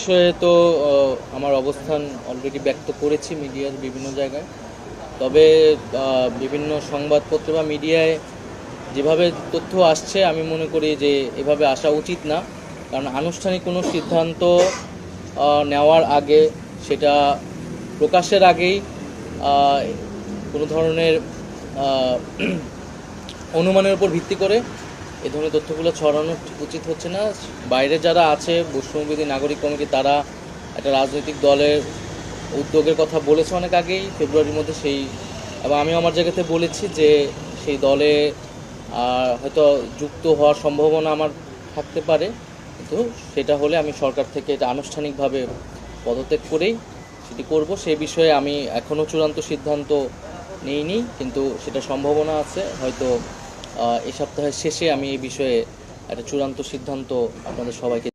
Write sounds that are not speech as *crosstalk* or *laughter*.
বিষয়ে তো আমার অবস্থান অলরেডি ব্যক্ত করেছি মিডিয়ার বিভিন্ন জায়গায়। তবে বিভিন্ন সংবাদপত্র বা মিডিয়ায় যেভাবে তথ্য আসছে, আমি মনে করি যে এভাবে আসা উচিত না। কারণ আনুষ্ঠানিক কোনো সিদ্ধান্ত নেওয়ার আগে সেটা প্রকাশের আগেই কোনো ধরনের *clears throat* অনুমানের উপর ভিত্তি করে এই ধরনের তথ্যগুলো ছড়ানো উচিত হচ্ছে না। বাইরে যারা আছে বৈষ্ণববিধি নাগরিক কমিটি, তারা একটা রাজনৈতিক দলের উদ্যোগের কথা বলেছে অনেক আগেই, ফেব্রুয়ারির মধ্যে সেই এবং আমি আমার জায়গাতে বলেছি যে সেই দলে হয়তো যুক্ত হওয়ার সম্ভাবনা আমার থাকতে পারে। কিন্তু সেটা হলে আমি সরকার থেকে এটা আনুষ্ঠানিকভাবে পদত্যাগ করেই সেটি করব। সে বিষয়ে আমি এখনও চূড়ান্ত সিদ্ধান্ত নেইনি, কিন্তু সেটা সম্ভাবনা আছে। হয়তো এই সপ্তাহের শেষে আমি এই বিষয়ে একটা চূড়ান্ত সিদ্ধান্ত আপনাদের সবাইকে